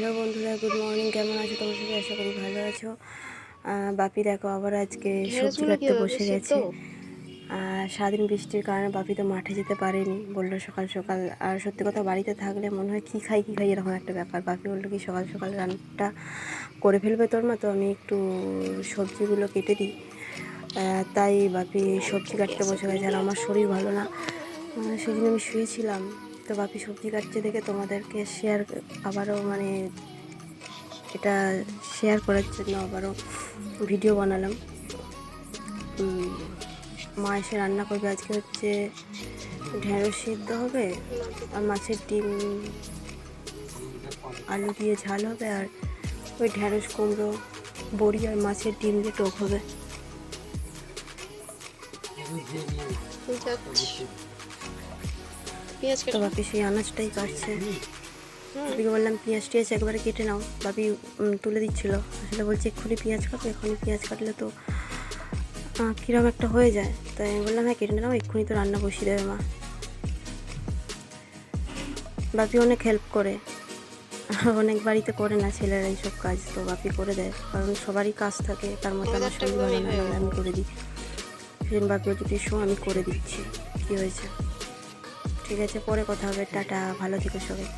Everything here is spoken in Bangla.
হ্যালো বন্ধুরা গুড মর্নিং। কেমন আছো তোমার সবাই? আশা করি ভালো আছো। বাপি দেখো আবার আজকে সবজি কাটতে বসে গেছে। আর সারাদিন বৃষ্টির কারণে বাপি তো মাঠে যেতে পারেনি। বলল সকাল সকাল। আর সত্যি কথা বাড়িতে থাকলে মনে হয় কী খাই কী খাই এরকম একটা ব্যাপার। বাপি বলল কি সকাল সকাল রান্নাটা করে ফেলবে তোর মা তো আমি একটু সবজিগুলো কেটে দিই। তাই বাপি সবজি কাটতে বসে গেছে। আর আমার শরীর ভালো না। জন্য আমি শুয়েছিলাম। তো বাপি সবজি কাটছে দেখে তোমাদেরকে শেয়ার আবারও মানে এটা শেয়ার করার জন্য আবারও ভিডিও বানালাম। মা এসে রান্না করবে। আজকে হচ্ছে ঢেঁড়স সিদ্ধ হবে আর মাছের ডিম আলু দিয়ে ঝাল হবে আর ওই ঢেঁড়স কুমড়ো বড়ি আর মাছের ডিম দিয়ে টোপ হবে। পেঁয়াজ তো বাপি সেই আনাজটাই কাটছে। বাপিকে বললাম পেঁয়াজ টিয়াজ একবারে কেটে নাও। বাপি তুলে দিচ্ছিল। আসলে বলছে এক্ষুনি পেঁয়াজ কাটবে এক্ষুনি পেঁয়াজ কাটলে তো কিরম একটা হয়ে যায়। তাই আমি বললাম হ্যাঁ কেটে নাও এক্ষুনি তো রান্না বসিয়ে দেবে মা। বাপি অনেক হেল্প করে। অনেক বাড়িতে করে না ছেলেরা এইসব কাজ তো বাপি করে দেয়। কারণ সবারই কাজ থাকে তার মধ্যে আমার হলে আমি করে দিই। সেদিন বাপি যদি শো আমি করে দিচ্ছি। কী হয়েছে? ঠিক আছে পরে কথা হবে। টাটা ভালো থেকো সবাই।